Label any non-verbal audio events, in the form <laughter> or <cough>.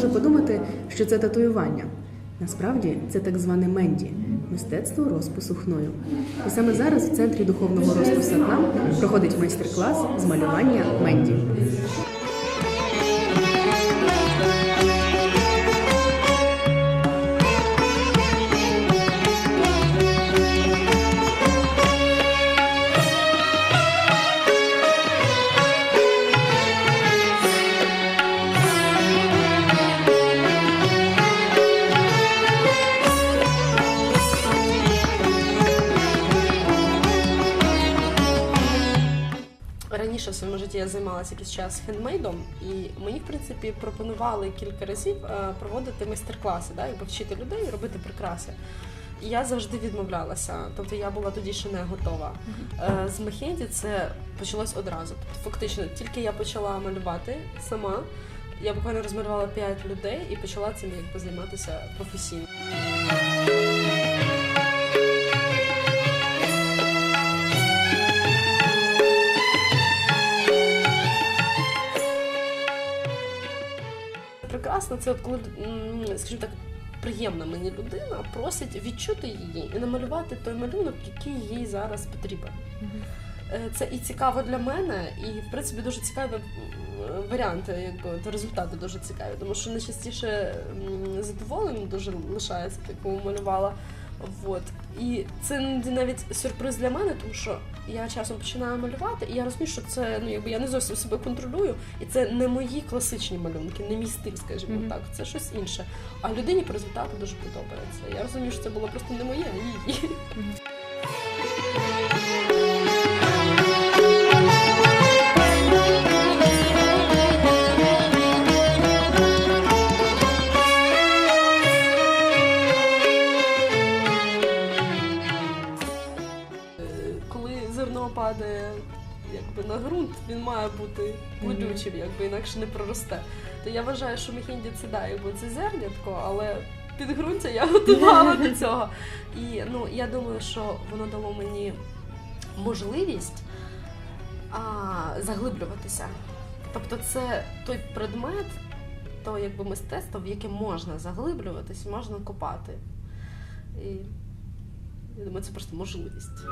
може подумати, що це татуювання. Насправді це так зване менді мистецтво розпису хною. І саме зараз в центрі духовного росту Сатнам проходить майстер-клас з малювання менді. Раніше в своєму житті я займалася якийсь час хендмейдом, і мені, в принципі, пропонували кілька разів е, проводити майстер-класи, да, якби вчити людей робити прикраси. І я завжди відмовлялася. Тобто я була тоді ще не готова. Е, З Мехенді це почалось одразу. Тобто, фактично, тільки я почала малювати сама, я буквально розмалювала 5 людей і почала цим якби займатися професійно. Прекрасно, це от коли, скажімо так, приємна мені людина просить відчути її і намалювати той малюнок, який їй зараз потрібен. Е, Це і цікаво для мене, і в принципі дуже цікаві варіанти, якби результати дуже цікаві, тому що найчастіше задоволення дуже лишається, яку малювала. Вот. І це навіть сюрприз для мене, тому що я часом починаю малювати, і я розумію, що це ну якби я не зовсім себе контролюю, і це не мої класичні малюнки, не мій стиль, скажімо Мгм. так, це щось інше. А людині по результату дуже подобається. Я розумію, що це було просто не моє, а її. Е, зерно падає якби на ґрунт, він має бути плодючим, якби інакше не проросте. То я вважаю, що Мехінді це да, якби це зернятко, але підґрунтя я готувала до <laughs> цього. І ну я думаю, що воно дало мені можливість а, заглиблюватися. Тобто, це той предмет, то якби мистецтво, в яке можна заглиблюватись, можна копати. І я думаю, це просто можливість.